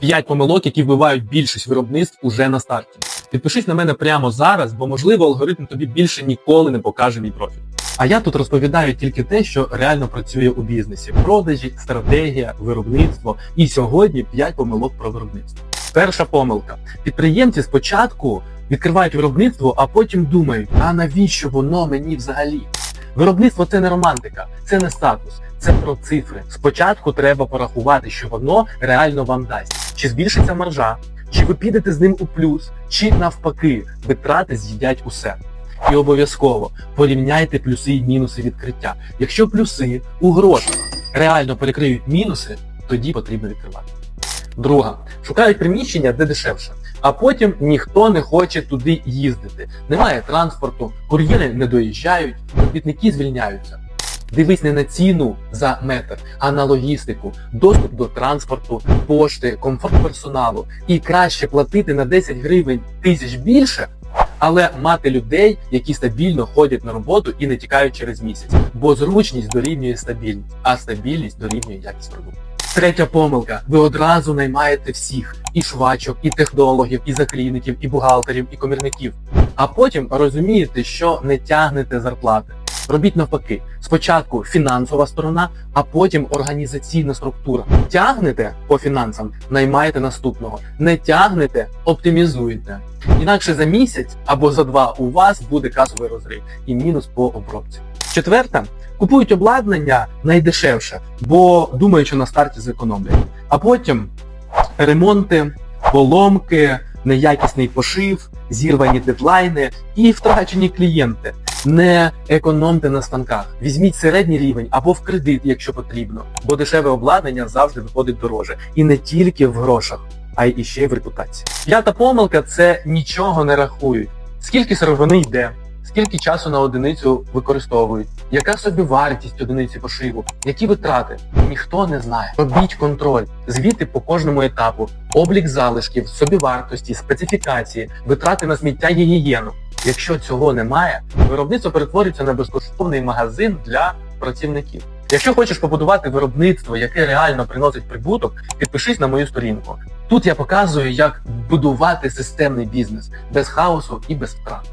5 помилок, які вбивають більшість виробництв уже на старті. Підпишись на мене прямо зараз, бо можливо алгоритм тобі більше ніколи не покаже мій профіль. А я тут розповідаю тільки те, що реально працює у бізнесі: продажі, стратегія, виробництво. І сьогодні 5 помилок про виробництво. Перша помилка: підприємці спочатку відкривають виробництво, а потім думають, а навіщо воно мені взагалі? Виробництво це не романтика, це не статус, це про цифри. Спочатку треба порахувати, що воно реально вам дасть. Чи збільшиться маржа, чи ви підете з ним у плюс, чи навпаки, витрати з'їдять усе. І обов'язково порівняйте плюси і мінуси відкриття. Якщо плюси у грошах реально перекриють мінуси, тоді потрібно відкривати. Друга, шукають приміщення, де дешевше, а потім ніхто не хоче туди їздити. Немає транспорту, кур'єри не доїжджають, робітники звільняються. Дивись не на ціну за метр, а на логістику, доступ до транспорту, пошти, комфорт персоналу. І краще платити на 10 гривень тисяч більше, але мати людей, які стабільно ходять на роботу і не тікають через місяць. Бо зручність дорівнює стабільність, а стабільність дорівнює якість продукту. Третя помилка. Ви одразу наймаєте всіх: і швачок, і технологів, і заклійників, і бухгалтерів, і комірників. А потім розумієте, що не тягнете зарплати. Робіть навпаки. Спочатку фінансова сторона, а потім організаційна структура. Тягнете по фінансам, наймаєте наступного. Не тягнете, оптимізуєте. Інакше за місяць або за два у вас буде касовий розрив і мінус по обробці. Четверта, купують обладнання найдешевше, бо думають, що на старті зекономлять. А потім ремонти, поломки, неякісний пошив, зірвані дедлайни і втрачені клієнти. Не економте на станках. Візьміть середній рівень або в кредит, якщо потрібно, бо дешеве обладнання завжди виходить дороже. І не тільки в грошах, а й іще й в репутації. П'ята помилка це нічого не рахують. Скільки сировини йде, скільки часу на одиницю використовують, яка собі вартість одиниці пошиву, які витрати, ніхто не знає. Робіть контроль, звіти по кожному етапу, облік залишків, собівартості, специфікації, витрати на сміття гігієну. Якщо цього немає, виробництво перетворюється на безкоштовний магазин для працівників. Якщо хочеш побудувати виробництво, яке реально приносить прибуток, підпишись на мою сторінку. Тут я показую, як будувати системний бізнес без хаосу і без втрат.